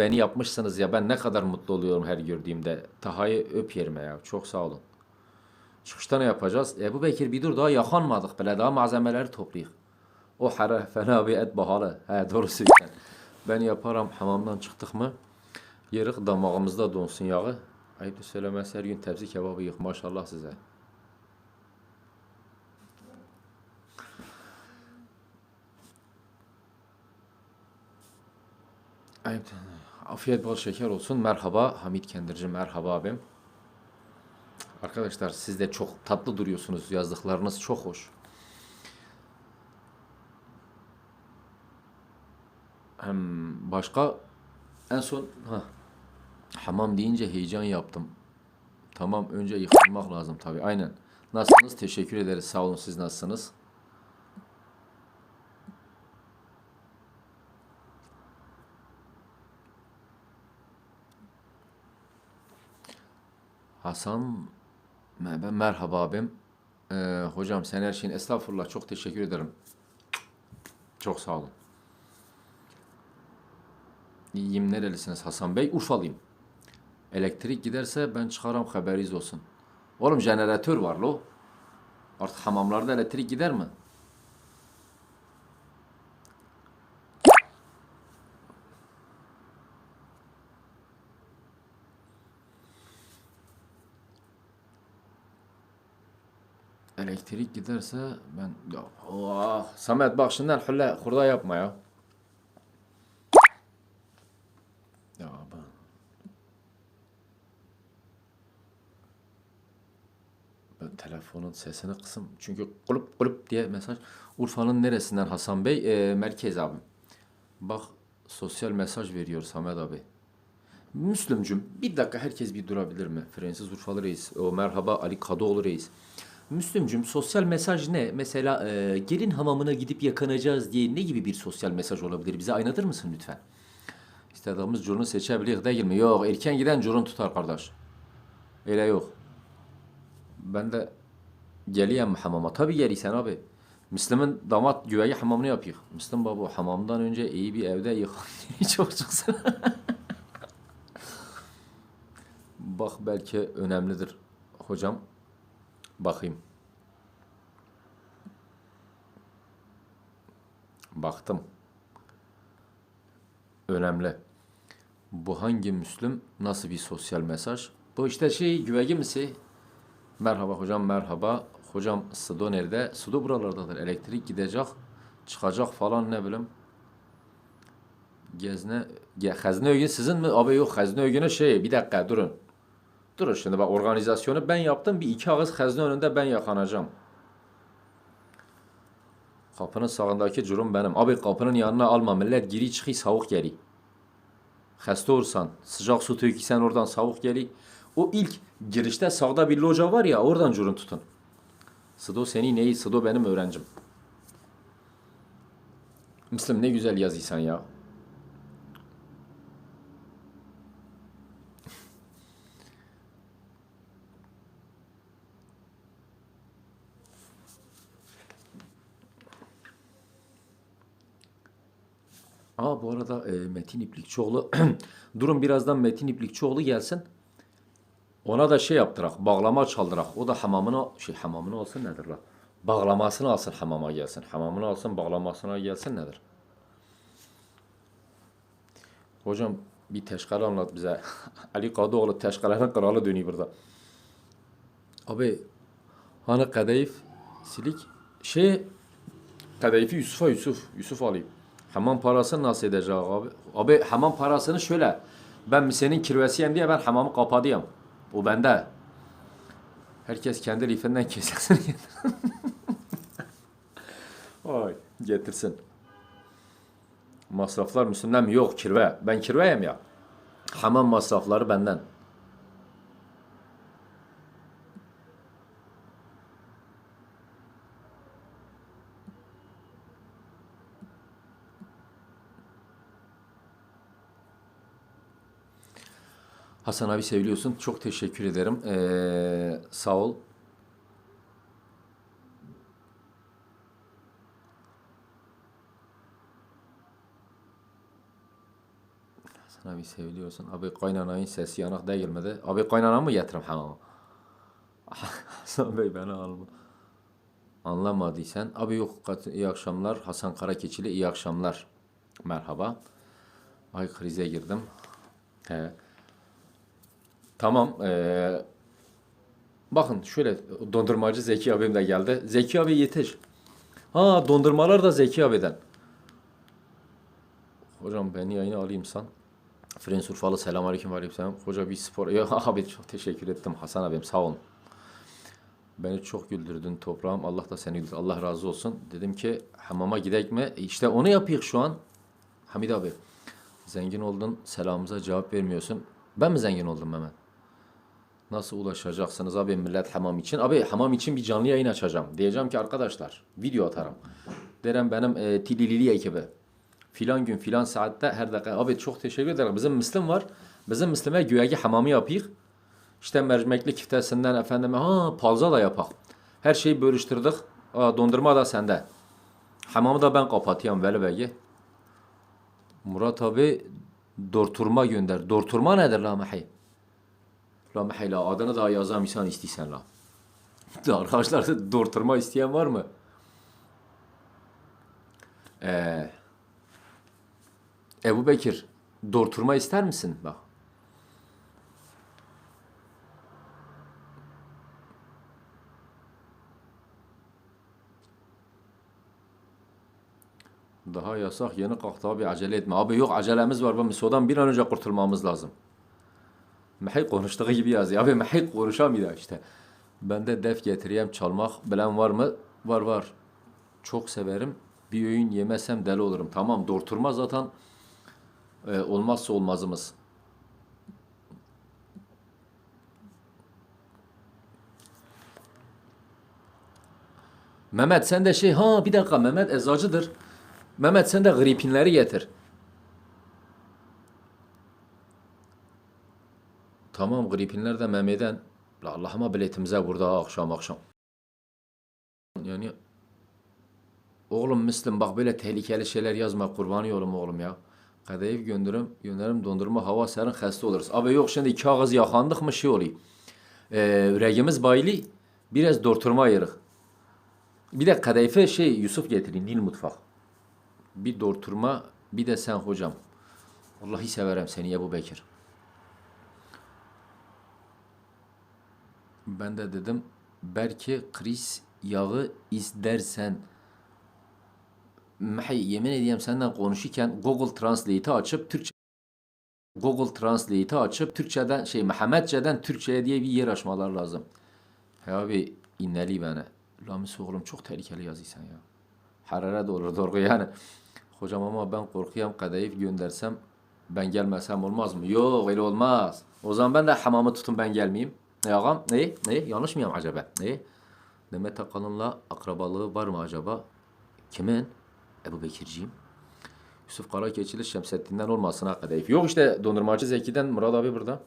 beni yapmışsınız ya ben ne kadar mutlu oluyorum her gördüğümde. Taha'yı öp yerime ya. Çok sağ olun. Çıkışta ne yapacağız? Ebu Bekir bir dur daha yakanmadık bile daha malzemeleri toplayık. O hara fena bir et bahalı. He doğru söylüyorsun. Ben yaparım hamamdan çıktık mı yerik damağımızda donsun yağı. Ayıp söylemesi her gün tepsi kebabı yık maşallah size. Ayıp. Afiyet bol şeker olsun. Merhaba Hamit Kendirci merhaba abim. Arkadaşlar siz de çok tatlı duruyorsunuz. Yazdıklarınız çok hoş. Hem başka en son ha hamam deyince heyecan yaptım. Tamam önce yıkanmak lazım tabii. Aynen. Nasılsınız? Teşekkür ederiz. Sağ olun. Siz nasılsınız? Hasan me- ben merhaba abim. Ee, hocam sen her şeyin estağfurullah çok teşekkür ederim. Çok sağ olun. İyiyim nerelisiniz Hasan Bey? Urfalıyım. Elektrik giderse ben çıkarım haberiniz olsun. Oğlum jeneratör var lo. Artık hamamlarda elektrik gider mi? Elektrik giderse ben ya oh, Samet bak şimdiden hülle hurda yapma ya. Ya ben Ben telefonun sesini kısım. Çünkü kulup kulup diye mesaj. Urfa'nın neresinden Hasan Bey? Ee, merkez abim. Bak sosyal mesaj veriyor Samet abi. Müslümcüm bir dakika herkes bir durabilir mi? Fransız Urfalı reis. O merhaba Ali Kadıoğlu reis. Müslümcüm sosyal mesaj ne? Mesela e, gelin hamamına gidip yakanacağız diye ne gibi bir sosyal mesaj olabilir? Bize aydınlatır mısın lütfen? İstediğimiz curunu seçebilir değil mi? Yok erken giden curun tutar kardeş. Öyle yok. Ben de geliyem hamama. Tabii geliysen abi. Müslüm'ün damat güveyi hamamını yapıyor. Müslüm baba hamamdan önce iyi bir evde yıkan çok. Bak belki önemlidir hocam. Bakayım. Baktım. Önemli. Bu hangi Müslüm? Nasıl bir sosyal mesaj? Bu işte şey güvegi misi? Merhaba hocam merhaba. Hocam Sıdo nerede? Sıdo buralardadır. Elektrik gidecek, çıkacak falan ne bileyim. Gezne, ge, hazne ögün sizin mi? Abi yok hazne ögünü şey bir dakika durun. Durun şimdi bak organizasyonu ben yaptım. Bir iki ağız hazne önünde ben yakanacağım. Kapının sağındaki curum benim. Abi kapının yanına alma millet giri çıkı soğuk geli. Hasta olursan sıcak su töküsen oradan soğuk geli. O ilk girişte sağda bir loca var ya oradan curun tutun. Sıdo seni neyi? Sıdo benim öğrencim. Müslüm ne güzel yazıysan ya. Bu arada e, Metin İplikçioğlu durun birazdan Metin İplikçioğlu gelsin. Ona da şey yaptırak, bağlama çaldırak. O da hamamına, şey hamamına alsın nedir la? Bağlamasını alsın hamama gelsin. Hamamını alsın bağlamasına gelsin nedir? Hocam bir teşkil anlat bize. Ali Kadıoğlu teşkilerin kralı dönüyor burada. Abi hani kadayıf silik şey kadayıfı Yusuf'a Yusuf. Yusuf alayım. Hamam parasını nasıl edecek abi? Abi hamam parasını şöyle. Ben senin kirvesiyim diye ben hamamı kapadıyorum. O bende. Herkes kendi lifinden kesersin. Ay getirsin. Masraflar Müslüm'den mi? Yok kirve. Ben kirveyim ya. Hamam masrafları benden. Hasan abi seviliyorsun. Çok teşekkür ederim. Ee, sağ ol. Hasan abi seviliyorsun. Abi kaynanayın sesi yanak değilmedi. Abi kaynana mı hamama? Hasan Bey beni alma. Anlamadıysan. Abi yok iyi akşamlar. Hasan Karakeçili iyi akşamlar. Merhaba. Ay krize girdim. He. Tamam. eee, bakın şöyle dondurmacı Zeki abim de geldi. Zeki abi yetiş. Ha dondurmalar da Zeki abiden. Hocam beni yayına alayım sen. Frens Urfalı selam aleyküm aleyküm selam. Hoca bir spor. Ya abi çok teşekkür ettim Hasan abim sağ olun. Beni çok güldürdün toprağım. Allah da seni güldür. Allah razı olsun. Dedim ki hamama gidek mi? E İşte onu yapıyık şu an. Hamid abi. Zengin oldun. Selamımıza cevap vermiyorsun. Ben mi zengin oldum Mehmet? Nasıl ulaşacaksınız abi millet hamam için? Abi hamam için bir canlı yayın açacağım. Diyeceğim ki arkadaşlar video atarım. Derim benim e, Tililili ekibi. Filan gün filan saatte her dakika. Abi çok teşekkür ederim. Bizim Müslüm var. Bizim Müslüme güya hamamı yapıyık. İşte mercimekli kiftesinden efendime ha palza da yapak. Her şeyi bölüştürdük. Aa, dondurma da sende. Hamamı da ben kapatıyorum Veli Bey'i. Murat abi dorturma gönder. Dorturma nedir la mehi? La mehi la adını da yazam insan istiysen la. Arkadaşlar dorturma isteyen var mı? Ee, Ebu Bekir dorturma ister misin? Bak. Daha yasak yeni kalktı abi acele etme. Abi yok acelemiz var. Misodan bir an önce kurtulmamız lazım. Mehik konuştuğu gibi yazıyor. Abi Mehik konuşamıyor işte. Ben de def getireyim çalmak bilen var mı? Var var. Çok severim. Bir öğün yemesem deli olurum. Tamam dorturma zaten e, olmazsa olmazımız. Mehmet sen de şey ha bir dakika Mehmet eczacıdır. Mehmet sen de gripinleri getir. Tamam gripinler de Mehmet'den. La Allah'ıma biletimize burada akşam akşam. Yani oğlum Müslüm bak böyle tehlikeli şeyler yazma kurban yolum oğlum ya. Kadayıf gönderim, gönderim dondurma hava serin hasta oluruz. Abi yok şimdi iki ağız yakandık mı şey oluyor. Ee, yüreğimiz baylı biraz dorturma ayırık. Bir de kadayıfı şey Yusuf getirin Nil mutfak. Bir dorturma bir de sen hocam. Vallahi severim seni Ebu Bekir. Ben de dedim belki kriz yağı izlersen Mahi yemin ediyorum senden konuşurken Google Translate'i açıp Türkçe Google Translate'i açıp Türkçeden şey Mehmetçeden Türkçe'ye diye bir yer açmalar lazım. He abi inneli bana. Lamis oğlum çok tehlikeli yazıysan ya. Hararet olur doğru yani. Hocam ama ben korkuyorum kadayıf göndersem ben gelmesem olmaz mı? Yok öyle olmaz. O zaman ben de hamamı tutun ben gelmeyeyim. Ne ağam? Ne? Ne? Yanlış mıyım acaba? Ne? Demet Akalın'la akrabalığı var mı acaba? Kimin? Ebu Bekirciğim. Yusuf Karakeçili Şemsettin'den olmasın ha kadayıf. Yok işte dondurmacı Zeki'den Murat abi burada.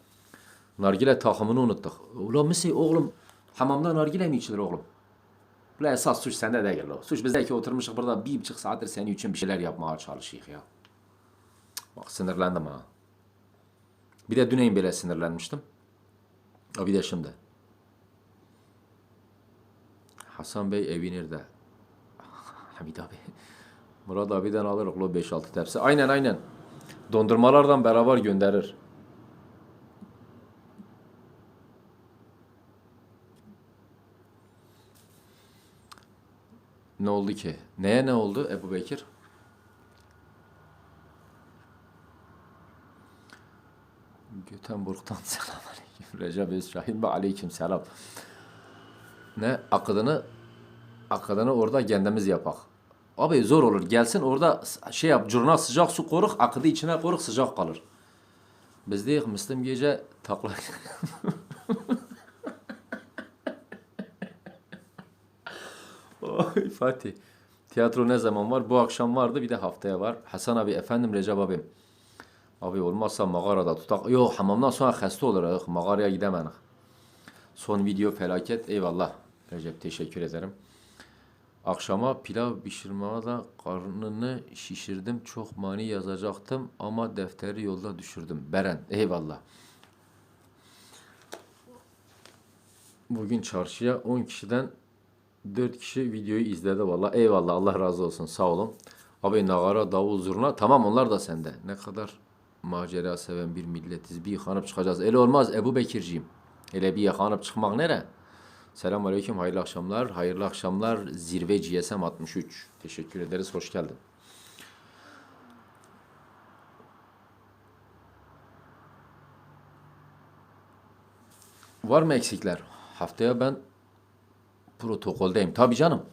Nargile takımını unuttuk. Ulan misi oğlum hamamda nargile mi içilir oğlum? La esas suç sende değil o. Suç bizde ki oturmuşuz burada bir buçuk saattir senin için bir şeyler yapmaya çalışıyoruz ya. Bak sinirlendim ha. Bir de düneyin böyle sinirlenmiştim. Ha bir de şimdi. Hasan Bey evi nerede? Hamid abi. Murat abiden alırız lo 5-6 tepsi. Aynen aynen. Dondurmalardan beraber gönderir. Ne oldu ki? Neye ne oldu Ebu Bekir? Göteborg'dan selamünaleyküm. Recep Özşahin ve aleyküm selam. Ne? Akıdını akıdını orada kendimiz yapak. Abi zor olur. Gelsin orada şey yap. Curuna sıcak su koruk. Akıdı içine koruk sıcak kalır. Biz değil Müslüm gece takla... Oy Fatih. Tiyatro ne zaman var? Bu akşam vardı bir de haftaya var. Hasan abi efendim Recep abim. Abi olmazsa mağarada tutak. Yok hamamdan sonra hasta oluruz. Mağaraya gidemeyiz. Son video felaket. Eyvallah. Recep teşekkür ederim. Akşama pilav pişirmeye da karnını şişirdim. Çok mani yazacaktım ama defteri yolda düşürdüm. Beren, eyvallah. Bugün çarşıya 10 kişiden 4 kişi videoyu izledi valla. Eyvallah Allah razı olsun sağ olun. Abi nagara, davul, zurna tamam onlar da sende. Ne kadar macera seven bir milletiz. Bir yıkanıp çıkacağız. Öyle olmaz Ebu Bekirciğim. Öyle bir yıkanıp çıkmak nere? Selamun Aleyküm, hayırlı akşamlar. Hayırlı akşamlar Zirve GSM 63. Teşekkür ederiz, hoş geldin. Var mı eksikler? Haftaya ben protokoldeyim. Tabii canım.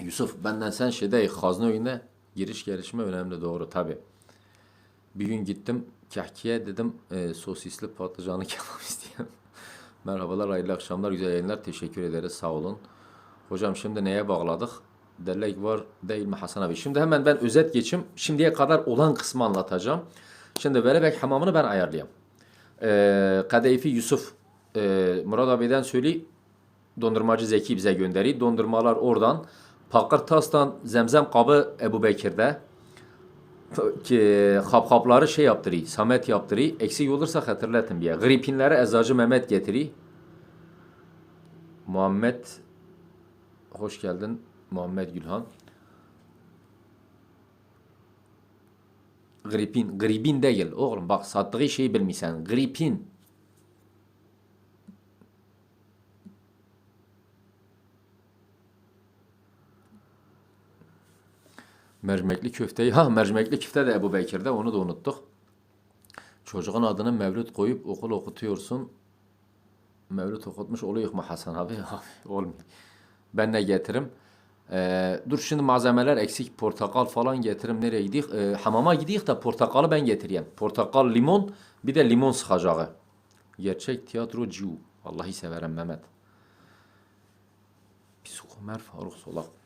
Yusuf benden sen şeyde hazne oyunda giriş gelişme önemli doğru tabii. Bir gün gittim kahkiye dedim e, sosisli patlıcanlı kebap isteyen. Merhabalar hayırlı akşamlar güzel yayınlar teşekkür ederiz sağ olun. Hocam şimdi neye bağladık? Derlek var değil mi Hasan abi? Şimdi hemen ben özet geçim. Şimdiye kadar olan kısmı anlatacağım. Şimdi Velebek hamamını ben ayarlayayım. Ee, Kadeyfi Yusuf e, Murat abiden söyleyeyim. Dondurmacı Zeki bize gönderi. Dondurmalar oradan. Pakır Tas'tan zemzem kabı Ebu Bekir'de. xapxapları şey yapdırıyıq, Samet yapdırıyıq. Eksik olursa xatırlatın bir. Qripinləri Əzacı Məhməd getirik. Muhammed hoş gəldin Muhammed Gülhan. Qripin, qribin deyil oğlum. Bax, satdığı şeyi bilmirsən. Qripin. Mercimekli köfteyi, ha mercimekli köfte de Ebu Bekir'de onu da unuttuk. Çocuğun adını Mevlüt koyup okul okutuyorsun. Mevlüt okutmuş oluyor mu Hasan abi? Olmuyor. Ben ne getiririm? Ee, dur şimdi malzemeler eksik. Portakal falan getiririm. Nereye gidiyoruz? Ee, hamama gidiyoruz da portakalı ben getireyim. Portakal, limon, bir de limon sıkacağı. Gerçek tiyatrocu. Vallahi severim Mehmet. Psikomer Faruk Solak.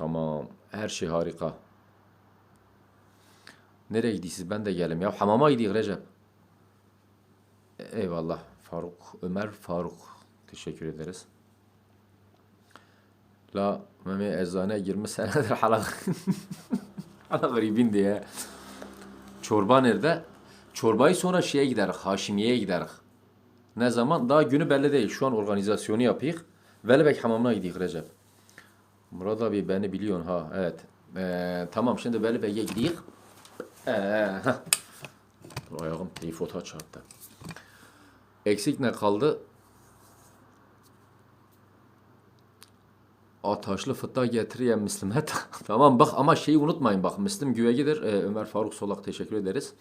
Tamam. Her şey harika. Nereye gidiyorsunuz? Ben de gelim ya. Hamama gidiyoruz Recep. Eyvallah. Faruk. Ömer Faruk. Teşekkür ederiz. La Memi eczane 20 senedir hala hala garibin diye. Çorba nerede? Çorbayı sonra şeye gideriz. Haşimiye'ye gideriz. Ne zaman? Daha günü belli değil. Şu an organizasyonu yapıyık. Velebek hamamına gidiyoruz Recep. Murat abi beni biliyorsun ha. Evet. Ee, tamam şimdi Velebek'e gidiyoruz. Ee, heh. Ayağım tripota çarptı. Eksik ne kaldı? Ataşlı fıtta getireyim Müslüme. tamam bak ama şeyi unutmayın bak. Müslüm Güvegidir. Ee, Ömer Faruk Solak teşekkür ederiz.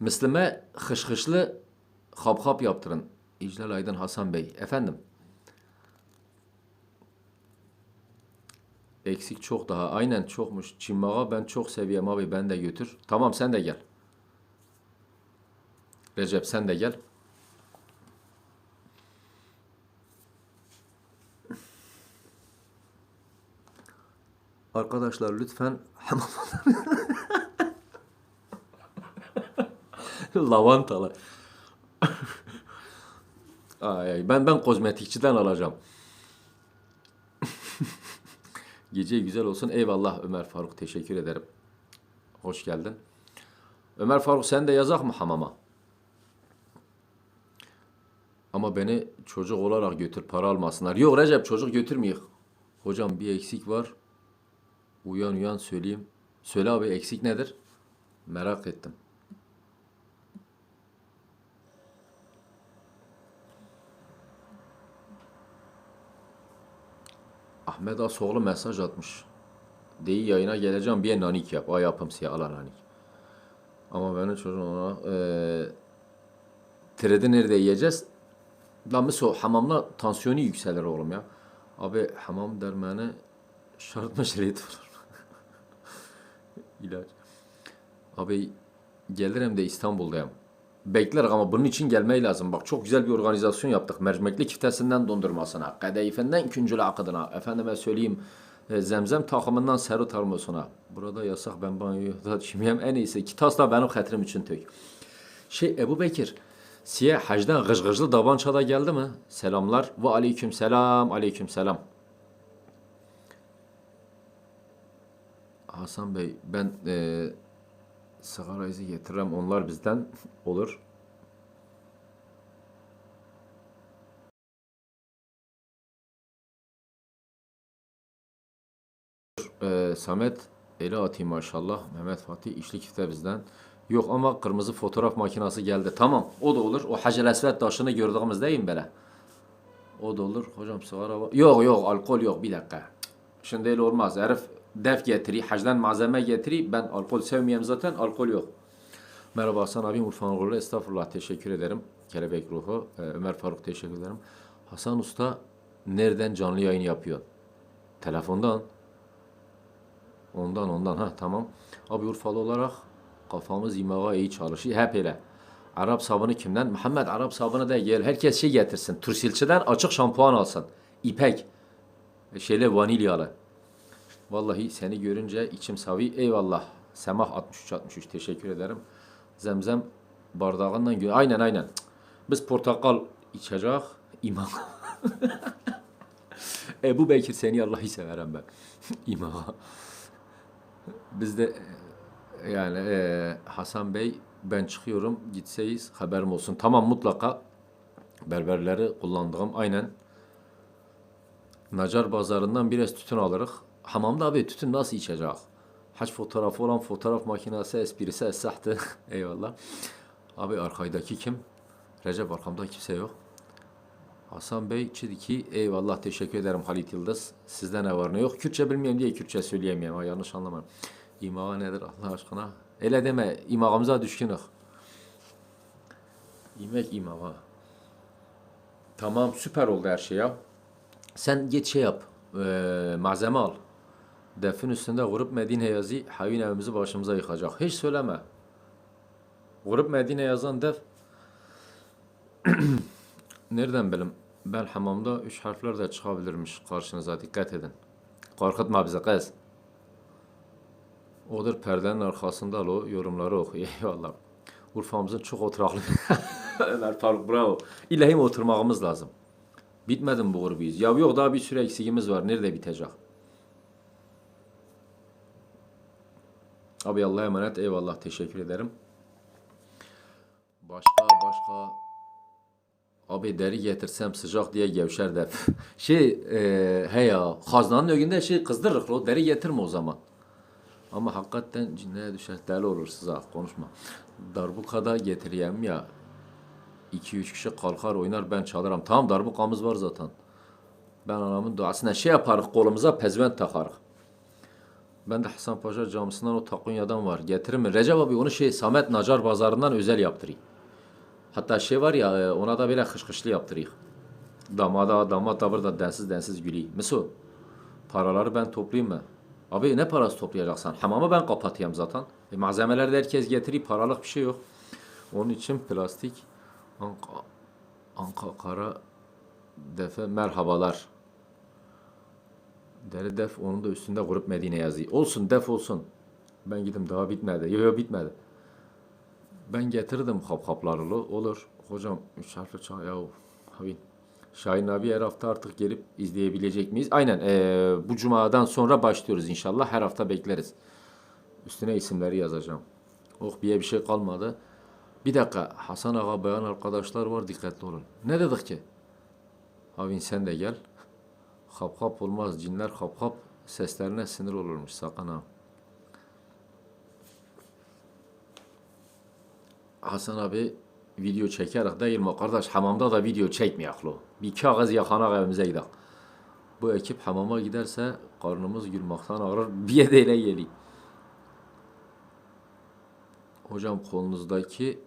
Müslüme hışhışlı hap hap yaptırın. İclal Aydın Hasan Bey. Efendim. Eksik çok daha. Aynen çokmuş. Çimmağa ben çok seviyorum abi. Ben de götür. Tamam sen de gel. Recep sen de gel. Arkadaşlar lütfen lavantalı. ay, ay, ben ben kozmetikçiden alacağım. Gece güzel olsun. Eyvallah Ömer Faruk. Teşekkür ederim. Hoş geldin. Ömer Faruk sen de yazak mı hamama? Ama beni çocuk olarak götür para almasınlar. Yok Recep çocuk götürmeyek. Hocam bir eksik var. Uyan uyan söyleyeyim. Söyle abi eksik nedir? Merak ettim. Ahmet Asoğlu mesaj atmış. Deyi yayına geleceğim bir nanik yap. Ay yapım siyah ala nanik. Ama benim çocuğum ona eee Trede nerede yiyeceğiz? Lan mesela hamamla tansiyonu yükselir oğlum ya. Abi hamam dermanı şart meşriyet olur. İlaç. Abi gelirim de İstanbul'dayım. Bekler ama bunun için gelmeyi lazım. Bak çok güzel bir organizasyon yaptık. Mercimekli kiftesinden dondurmasına, kadayıfından küncülü akıdına, efendime söyleyeyim e, zemzem takımından seru tarmusuna. Burada yasak ben banyoyu da çimeyem en iyisi. İki tas da benim hatırım için tök. Şey Ebu Bekir, Siye hacdan gıcgıclı davança da geldi mi? Selamlar ve aleyküm selam, aleyküm selam. Hasan Bey ben e, sigara izi getiririm onlar bizden olur. Ee, Samet eli atayım maşallah. Mehmet Fatih işli kifte bizden. Yok ama kırmızı fotoğraf makinesi geldi. Tamam o da olur. O Hacer Esved taşını gördüğümüz değil mi? O da olur. Hocam sigara var. Yok yok alkol yok bir dakika. Şimdi öyle olmaz. Herif def getiri, hacdan malzeme getiri. Ben alkol sevmiyorum zaten. Alkol yok. Merhaba Hasan abim Urfan Uğurlu. Estağfurullah teşekkür ederim. Kelebek ruhu. Ee, Ömer Faruk teşekkür ederim. Hasan Usta nereden canlı yayın yapıyor? Telefondan. Ondan ondan ha tamam. Abi Urfalı olarak kafamız imağa iyi çalışıyor. Hep öyle. Arap sabunu kimden? Muhammed Arap sabunu da gel. Herkes şey getirsin. Tursilçiden açık şampuan alsın. İpek. Şeyle vanilyalı. Vallahi seni görünce içim savi. Eyvallah. Semah 63 63 teşekkür ederim. Zemzem bardağından gö- Aynen aynen. Biz portakal içecek. İmam. Ebu Bekir seni Allah'ı severim ben. İmam. Biz de e, yani e, Hasan Bey ben çıkıyorum gitseyiz haberim olsun. Tamam mutlaka berberleri kullandığım aynen. Nacar pazarından biraz tütün alırız. Hamamda abi tütün nasıl içecek? Haç fotoğrafı olan fotoğraf makinesi esprisi esahtı. Eyvallah. Abi arkadaki kim? Recep arkamda kimse yok. Hasan Bey Çidiki eyvallah teşekkür ederim Halit Yıldız. Sizde ne var ne yok. Kürtçe bilmiyorum diye Kürtçe söyleyemiyorum. Ha, yanlış anlamayın. İmağa nedir Allah aşkına? Öyle deme. İmağımıza düşkünük. İmek imağa. Tamam süper oldu her şey ya. Sen git şey yap. Ee, malzeme al. Defin üstünde Grup Medine yazı hayın evimizi başımıza yıkacak. Hiç söyleme. Grup Medine yazan def Nereden bileyim? Ben hamamda üç harfler de çıkabilirmiş karşınıza. Dikkat edin. Korkutma bizi kız. Odur perdenin arkasında o yorumları oku. Eyvallah. Urfa'mızın çok oturaklı. Ömer Faruk bravo. İlahim oturmamız lazım. Bitmedi mi bu grubuyuz? Ya yok daha bir sürü eksigimiz var. Nerede bitecek? Abi Allah'a emanet. Eyvallah. Teşekkür ederim. Başka başka Abi deri getirsem sıcak diye gevşer de. şey e, he ya haznanın önünde şey kızdırır o deri getirme o zaman. Ama hakikaten cinlere düşer deli olursunuz ha konuşma. Darbukada getireyim ya. 2-3 kişi kalkar oynar ben çalarım. Tamam darbukamız var zaten. Ben anamın duasına şey yaparız kolumuza pezvent takarız. Ben de Hasan Paşa camısından o takunyadan var. Getirir mi? Recep abi onu şey Samet Nacar pazarından özel yaptırayım. Hatta şey var ya e, ona da böyle kışkışlı yaptırıyık. Damada damat da burada densiz densiz gülüyor. Mesut paraları ben toplayayım mı? Abi ne parası toplayacaksan? Hamamı ben kapatayım zaten. E, malzemeleri de herkes getiriyor. Paralık bir şey yok. Onun için plastik Anka, Anka Kara Defe merhabalar. Deri def onun da üstünde grup Medine yazıyor. Olsun def olsun. Ben gidim daha bitmedi. Yok yok bitmedi. Ben getirdim kapkaplarını. Olur. Hocam üç harfli çay ya. Havin. Şahin abi her hafta artık gelip izleyebilecek miyiz? Aynen. eee, bu cumadan sonra başlıyoruz inşallah. Her hafta bekleriz. Üstüne isimleri yazacağım. Oh bir bir şey kalmadı. Bir dakika. Hasan Ağa bayan arkadaşlar var. Dikkatli olun. Ne dedik ki? Havin sen de gel. Kapkap olmaz. Cinler kapkap seslerine sinir olurmuş. Sakın ha. Hasan abi video çekerek değil mi kardeş hamamda da video çekmeyek lo. Bir kağıt yakanak evimize gidelim. Bu ekip hamama giderse karnımız gülmaktan ağrır. Bir yedeyle geliyor. Hocam kolunuzdaki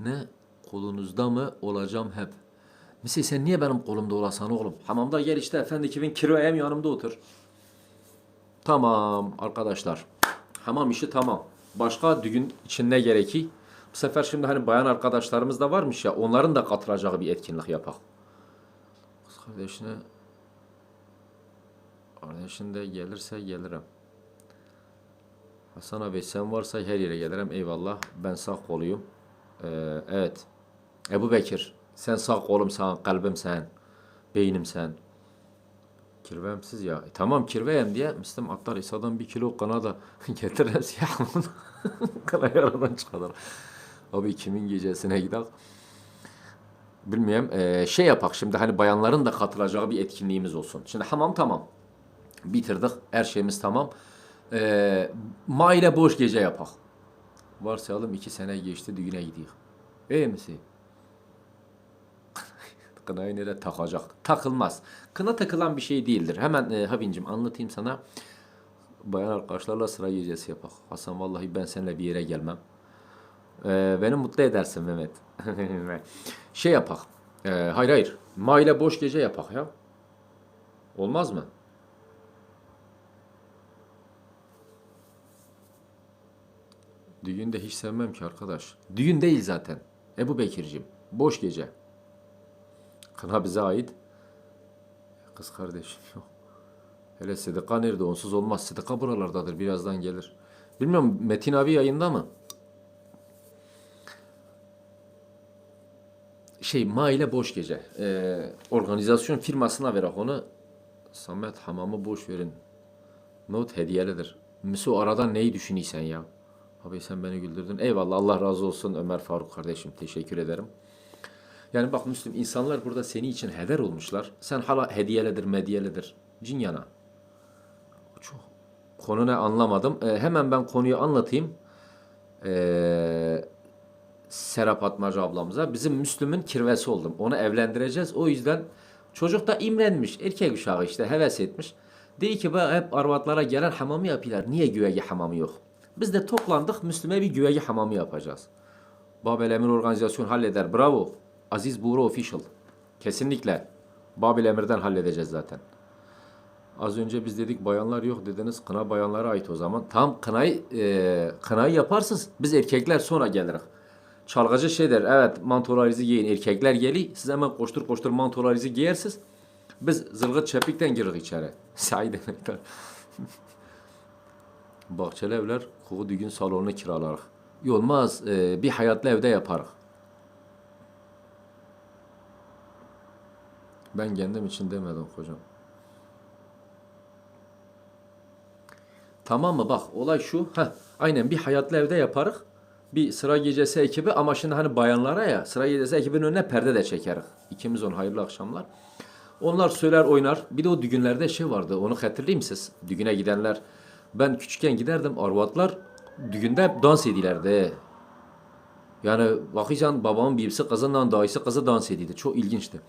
ne? Kolunuzda mı olacağım hep? Mesela sen niye benim kolumda olasan oğlum? Hamamda gel işte efendi kimin kiroyem yanımda otur. Tamam arkadaşlar. Hamam işi tamam. Başka düğün için ne gerekir? Bu sefer şimdi hani bayan arkadaşlarımız da varmış ya onların da katılacağı bir etkinlik yapak. Kız kardeşine kardeşin de gelirse gelirim. Hasan abi sen varsa her yere gelirim eyvallah. Ben sağ koluyum. Ee, evet. Ebu Bekir, sen sağ kolumsan, kalbimsen, beynimsen. Kirvemsiz ya. E, tamam kirveyim diye Müslüm atlar İsa'dan bir kilo kanada getirir siyahını. Kanayı aradan çıkarır. Abi kimin gecesine gidelim. Bilmiyorum. Ee, şey yapak şimdi hani bayanların da katılacağı bir etkinliğimiz olsun. Şimdi hamam tamam. Bitirdik. Her şeyimiz tamam. Ee, ma ile boş gece yapak. Varsayalım iki sene geçti düğüne gidiyor. İyi misin? Kınayı nereye takacak? Takılmaz. Kına takılan bir şey değildir. Hemen e, Habincim anlatayım sana. Bayan arkadaşlarla sıra gecesi yapak. Hasan vallahi ben seninle bir yere gelmem. Ee, beni mutlu edersin Mehmet. şey yapak. Ee, hayır hayır. Ma ile boş gece yapak ya. Olmaz mı? Düğün de hiç sevmem ki arkadaş. Düğün değil zaten. Ebu Bekir'cim. Boş gece. Kına bize ait. Kız kardeşim yok. Hele Sıdıka nerede? Onsuz olmaz. Sıdıka buralardadır. Birazdan gelir. Bilmiyorum Metin abi yayında mı? Şey Ma ile boş gece. Ee, organizasyon firmasına verak onu. Samet hamamı boş verin. Not hediyelidir. Müsu aradan neyi düşünüyorsun ya? Abi sen beni güldürdün. Eyvallah Allah razı olsun Ömer Faruk kardeşim. Teşekkür ederim. Yani bak Müslüm insanlar burada senin için heder olmuşlar. Sen hala hediyeledir medyeledir. Cin yana. Çok konu ne anlamadım. Ee, hemen ben konuyu anlatayım. Ee, Serap Atmacı ablamıza. Bizim Müslüm'ün kirvesi oldum. Onu evlendireceğiz. O yüzden çocuk da imrenmiş. Erkek uşağı işte heves etmiş. Dedi ki ben hep arvatlara gelen hamamı yapıyorlar. Niye güvegi hamamı yok? Biz de toplandık Müslüme bir güvegi hamamı yapacağız. Babel Emir organizasyon halleder. Bravo. Aziz Buğra Official. Kesinlikle. Babel Emir'den halledeceğiz zaten. Az önce biz dedik bayanlar yok dediniz. Kına bayanlara ait o zaman. Tam kınayı, e, kınayı yaparsınız. Biz erkekler sonra geliriz. Çalgıcı şey der. Evet mantolarınızı giyin. Erkekler geli. Siz hemen koştur koştur mantolarınızı giyersiniz. Biz zılgıt çepikten gireriz içeri. Sahi demekler. Bahçeli evler kuğu düğün salonunu kiralarız. Olmaz. e, bir hayatlı evde yaparız. Ben kendim için demedim hocam. Tamam mı? Bak olay şu. Heh, aynen bir hayatlı evde yaparız. Bir sıra gecesi ekibi ama şimdi hani bayanlara ya sıra gecesi ekibinin önüne perde de çekeriz. İkimiz on hayırlı akşamlar. Onlar söyler oynar. Bir de o düğünlerde şey vardı. Onu hatırlayayım siz? Düğüne gidenler. Ben küçükken giderdim. Arvatlar düğünde dans edilerdi. Yani bakıcan babamın birisi kızından dayısı kızı dans ediyordu. Çok ilginçti.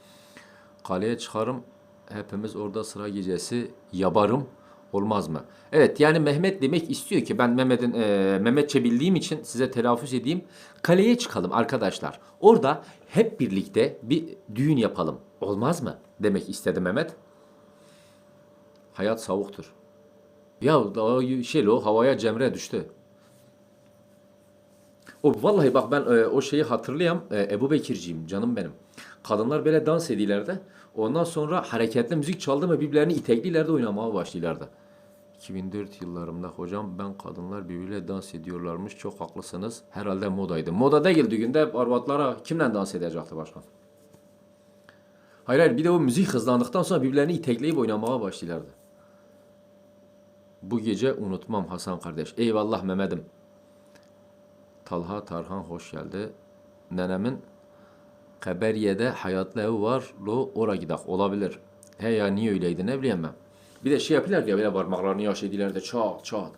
Kaleye çıkarım. Hepimiz orada sıra gecesi yaparım. Olmaz mı? Evet yani Mehmet demek istiyor ki ben Mehmet'in e, Mehmetçe bildiğim için size telaffuz edeyim. Kaleye çıkalım arkadaşlar. Orada hep birlikte bir düğün yapalım. Olmaz mı? Demek istedi Mehmet. Hayat savuktur. Ya daha şey o havaya cemre düştü. O vallahi bak ben e, o şeyi hatırlayam. E, Ebu Bekirciyim canım benim. Kadınlar böyle dans ediyorlardı. Ondan sonra hareketli müzik çaldı mı birbirlerini iteklilerdi oynamaya başlıyorlardı. 2004 yıllarımda hocam ben kadınlar birbiriyle dans ediyorlarmış. Çok haklısınız. Herhalde modaydı. Moda değil düğünde arvatlara kimle dans edecekti başkan? Hayır hayır bir de o müzik hızlandıktan sonra birbirlerini itekleyip oynamaya başlıyorlardı. Bu gece unutmam Hasan kardeş. Eyvallah Mehmet'im. Talha Tarhan hoş geldi. Nenemin Kaberiye'de hayatlı ev var. Lo ora gidak olabilir. He ya niye öyleydi ne bileyim ben. Bir de şey yapıyorlar ya böyle parmaklarını yaş ediler de çat çat.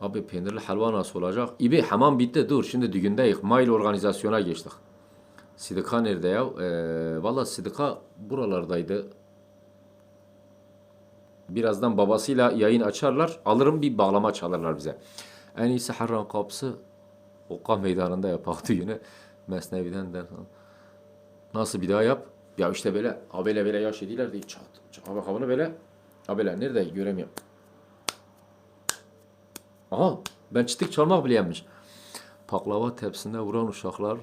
Abi peynirli helva nasıl olacak? İbi hamam bitti dur şimdi düğündeyiz. Mail organizasyona geçtik. Sidika nerede ya? Ee, Valla Sidika buralardaydı. Birazdan babasıyla yayın açarlar. Alırım bir bağlama çalarlar bize. En iyisi Harran Kapısı Okan Meydanı'nda yapak düğünü. Mesnevi'den de. Nasıl bir daha yap? Ya işte böyle abele böyle yaş ediler değil çat. çat. Abi havanı böyle. Abele nerede göremiyorum. Aha ben çıtık çalmak bile yenmiş. Paklava tepsinde vuran uşaklar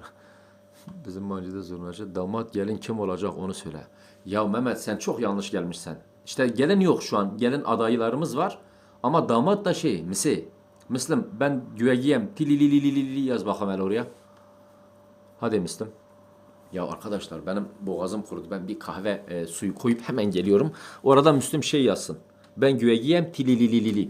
bizim mancıda zurnacı damat gelin kim olacak onu söyle. Ya Mehmet sen çok yanlış gelmişsen. İşte gelin yok şu an. Gelin adaylarımız var. Ama damat da şey misi. Müslüm ben güvegiyem tililililili yaz bakalım oraya. Hadi Müslüm. Ya arkadaşlar benim boğazım kurudu. Ben bir kahve e, suyu koyup hemen geliyorum. Orada Müslüm şey yazsın. Ben güvegiyem tililililili.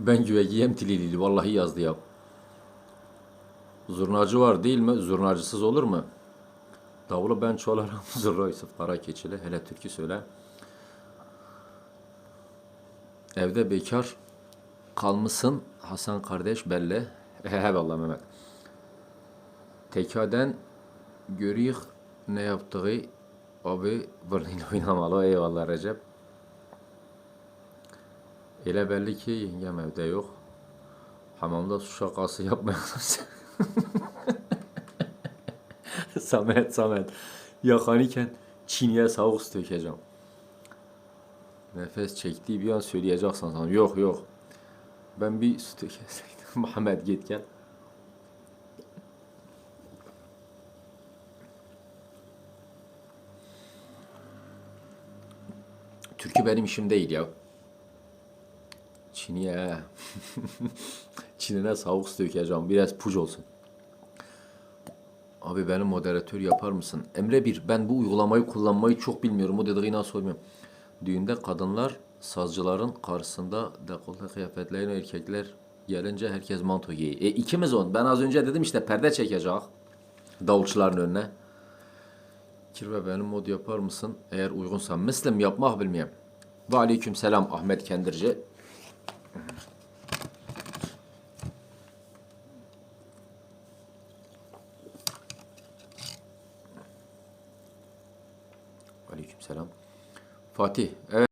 Ben güvegiyem tililili. Vallahi yazdı ya. Zurnacı var değil mi? Zurnacısız olur mu? Davulu ben çalarım. Zurna Yusuf keçili. Hele türkü söyle. Evde bekar kalmışsın Hasan kardeş belli. Eyvallah Mehmet. Tekaden görüyük ne yaptığı abi Berlin oynamalı. Eyvallah Recep. Elə belli ki yengem evde yok. Hamamda su şakası yapmayalım. Samet Samet. Yakanıken çiniye soğuk su dökeceğim. Nefes çektiği bir an söyleyeceksin sana. Yok yok. Ben bir su dökeseydim. Muhammed git gel. Türkü benim işim değil ya. Çin'e. Çin'ine su dökeceğim. Biraz puc olsun. Abi benim moderatör yapar mısın? Emre bir, ben bu uygulamayı kullanmayı çok bilmiyorum. O dediği nasıl sormuyorum. Düğünde kadınlar sazcıların karşısında dekolte kıyafetlerini erkekler gelince herkes manto giyiyor. E ikimiz on. Ben az önce dedim işte perde çekecek. Davulçuların önüne. Kirve benim mod yapar mısın? Eğer uygunsa. Müslim yapmak bilmiyorum. Ve aleyküm selam Ahmet Kendirci. Aleyküm selam. Fatih. Evet.